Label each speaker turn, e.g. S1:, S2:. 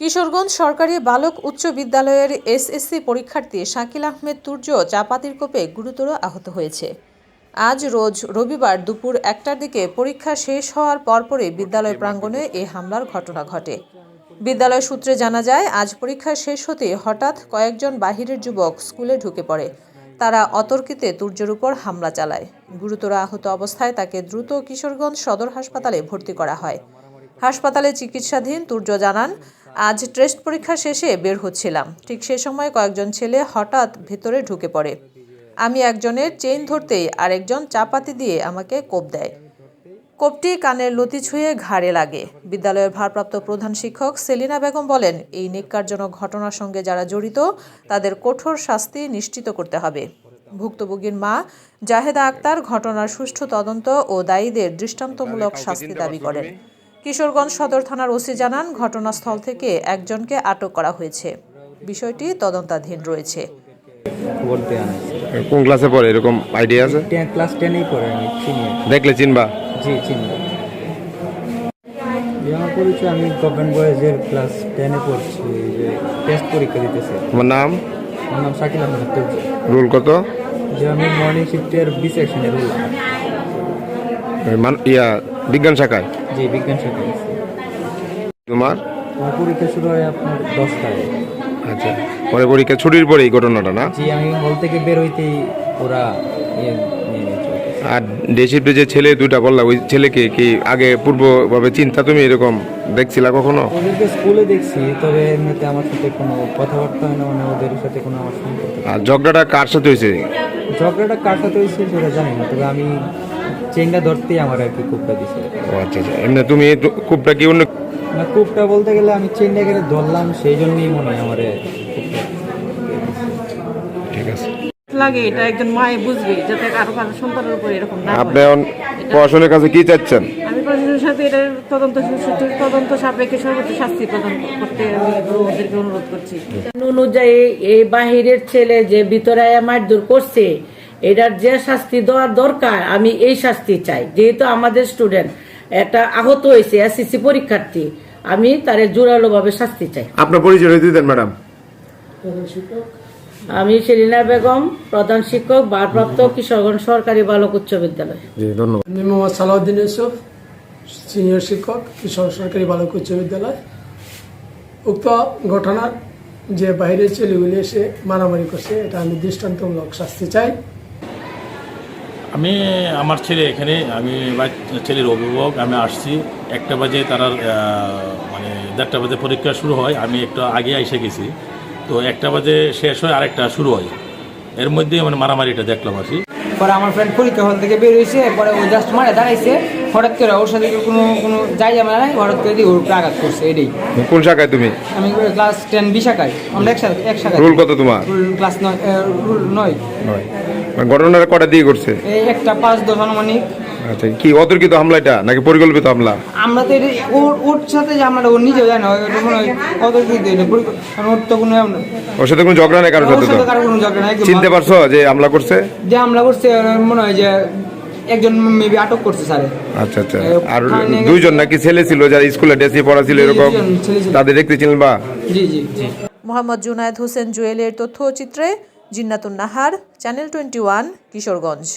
S1: কিশোরগঞ্জ সরকারি বালক উচ্চ বিদ্যালয়ের এসএসসি পরীক্ষার্থী শাকিল আহমেদ তুর্য চাপাতির কোপে গুরুতর আহত হয়েছে। আজ রোজ রবিবার দুপুর একটার দিকে পরীক্ষা শেষ হওয়ার পরপরই বিদ্যালয় প্রাঙ্গণে এই হামলার ঘটনা ঘটে। বিদ্যালয় সূত্রে জানা যায়, আজ পরীক্ষা শেষ হতে হঠাৎ কয়েকজন বাহিরের যুবক স্কুলে ঢুকে পড়ে। তারা অতর্কিতে তুর্যের উপর হামলা চালায়। গুরুতর আহত অবস্থায় তাকে দ্রুত কিশোরগঞ্জ সদর হাসপাতালে ভর্তি করা হয়। হাসপাতালে চিকিৎসাধীন তুর্য জানান আজ টেস্ট পরীক্ষা শেষে বের হচ্ছিলাম। ঠিক সে সময় কয়েকজন ছেলে হঠাৎ ভেতরে ঢুকে পড়ে। আমি একজনের চেইন ধরতেই আরেকজন চাপাতি দিয়ে আমাকে কোপ দেয়। কোপটি কানের লতি ছুঁয়ে ঘাড়ে লাগে। বিদ্যালয়ের ভারপ্রাপ্ত প্রধান শিক্ষক সেলিনা বেগম বলেন এই নিকারজনক ঘটনার সঙ্গে যারা জড়িত তাদের কঠোর শাস্তি নিশ্চিত করতে হবে। ভুক্তভোগীর মা জাহেদা আক্তার ঘটনার সুষ্ঠু তদন্ত ও দায়ীদের দৃষ্টান্তমূলক শাস্তি দাবি করেন। কিশোরগঞ্জ সদর থানার ওসি জানান ঘটনাস্থল থেকে একজনকে আটক করা হয়েছে। বিষয়টি তদন্তাধীন রয়েছে।
S2: কোন ক্লাসে পড়ে? এরকম আইডিয়া আছে?
S3: ক্লাস টেনেই পড়ে আমি চিনি।
S2: দেখলে চিনবা?
S3: জি চিনি। যে আমার পরিচয় আমি গভর্নমেন্ট বয়েজের ক্লাস টেনে পড়ছি যে টেস্ট পরীক্ষা দিতেছে।
S2: তোমার নাম?
S3: আমার নাম শাকিল আহমেদ।
S2: রোল কত?
S3: যে আমি মর্নিং শিফটের বি সেকশনের রুল।
S2: মান- ইয়া বিজ্ঞান শাখায়?
S3: যে বিজ্ঞান শাখা আছে।
S2: তোমার
S3: আমার পরীক্ষা শুরু হয় আপনার দশটায়।
S2: আচ্ছা পরে পরীক্ষা ছুটির পরে এই ঘটনাটা না?
S3: জি আমি হল থেকে বের হইতেই ওরা ইয়ে নিয়ে
S2: আর শিফটে যে ছেলে দুইটা বললা ওই ছেলেকে কি আগে পূর্বভাবে চিন্তা তুমি এরকম দেখছিলা কখনো?
S3: ওদেরকে স্কুলে দেখছি তবে এমনিতে আমার সাথে কোনো কথাবার্তা হয় না মানে ওদের সাথে কোনো আমার সম্পর্ক
S2: আর ঝগড়াটা কার সাথে হয়েছে?
S3: ঝগড়াটা কাটাতে হয়েছে সেটা জানি না তবে আমি চেনটা ধরতেই আমার আর কি কূপটা দিছে
S2: ও আচ্ছা আচ্ছা। এমনি তুমি কূপটা কি অন্য
S3: না কূপটা বলতে গেলে আমি চেনটা কেটে ধরলাম সেই জন্যই মনে হয় আমার
S2: ঠিক আছে।
S4: লাগে এটা একজন মায়ে বুঝবে যাতে কারও কারও সন্তানের উপর এরকম না
S2: আপনি পড়াশোনার কাছে কি চাচ্ছেন?
S4: আমি প্রশাসনের সাথে এটার তদন্ত সূত্রে- তদন্ত সাপেক্ষে সর্বোচ্চ শাস্তি প্রদান করতে আমি ওদেরকে অনুরোধ করছি।
S5: অনুযায়ী এই বাহিরের ছেলে যে ভিতরে মারধর করছে এটার যে শাস্তি দেওয়ার দরকার আমি এই শাস্তি চাই। যেহেতু আমাদের স্টুডেন্ট একটা আহত হয়েছে এসএসসি পরীক্ষার্থী আমি তারে জোরালো ভাবে শাস্তি চাই।
S2: আপনার পরিচয় দিতেন ম্যাডাম।
S5: আমি সেলিনা বেগম প্রধান শিক্ষক ভারপ্রাপ্ত কিশোরগঞ্জ সরকারি বালক উচ্চ বিদ্যালয়।
S2: জি ধন্যবাদ।
S6: আমি মোহাম্মদ সালাউদ্দিন ইউসুফ সিনিয়র শিক্ষক কিশোর সরকারি বালক উচ্চ বিদ্যালয়। উক্ত ঘটনার যে বাইরের ছেলেগুলি এসে মারামারি করছে এটা আমি দৃষ্টান্তমূলক শাস্তি চাই।
S7: আমি আমার ছেলে এখানে, আমি ছেলের অভিভাবক, আমি আসছি। একটা বাজে তারা মানে দেড়টা বাজে পরীক্ষা শুরু হয়, আমি একটু আগে এসে গেছি। তো একটা বাজে শেষ হয়, আরেকটা শুরু হয়। এর মধ্যে মানে মারামারিটা দেখলাম কি।
S8: পরে আমার ফ্রেন্ড পরীক্ষা হল থেকে বের হয়েছে পরে ও জাস্ট মারে দাঁড়াইছে হঠাৎ করে ওর সাথে কোনো কোনো যাই আমার নাই হঠাৎ করে দিয়ে ওর উপরে আঘাত করছে এটাই।
S2: কোন শাখায় তুমি?
S8: আমি ক্লাস টেন বি শাখায় আমরা এক শাখায় এক শাখায়।
S2: রুল কত তোমার?
S8: ক্লাস নয় রুল নয়।
S2: নয়। মানে ঘটনাটা কটা দিয়ে করছে?
S8: এই একটা পাঁচ দশ আনুমানিক।
S2: আচ্ছা কি অতর্কিত হামলা এটা নাকি পরিকল্পিত হামলা?
S8: আমরা তো এটা ওর ওর সাথে যে আমরা ওর নিজেও জানি না ওটা মনে হয় কত কি দিয়ে কারণ ওর তো কোনো
S2: ওর সাথে কোনো ঝগড়া নেই কারোর
S8: ওর
S2: সাথে তো?
S8: সাথে কারও কোনো ঝগড়া নাই একদম
S2: চিনতে পারছ যে হামলা করছে?
S8: যে হামলা করছে ওর মনে হয় যে একজন মেবি আটক করছে স্যারে।
S2: আচ্ছা আচ্ছা। আর দুইজন নাকি ছেলে ছিল যারা স্কুলে ডেসি পড়া ছিল এরকম?
S8: দুইজন ছেলে ছিল।
S2: তাদের দেখতে ছিলেন বা
S8: জি জি জি।
S1: মোহাম্মদ জুনায়েদ হোসেন জুয়েলের তথ্যচিত্রে Jinnatun Nahar channel twenty one Kishoreganj.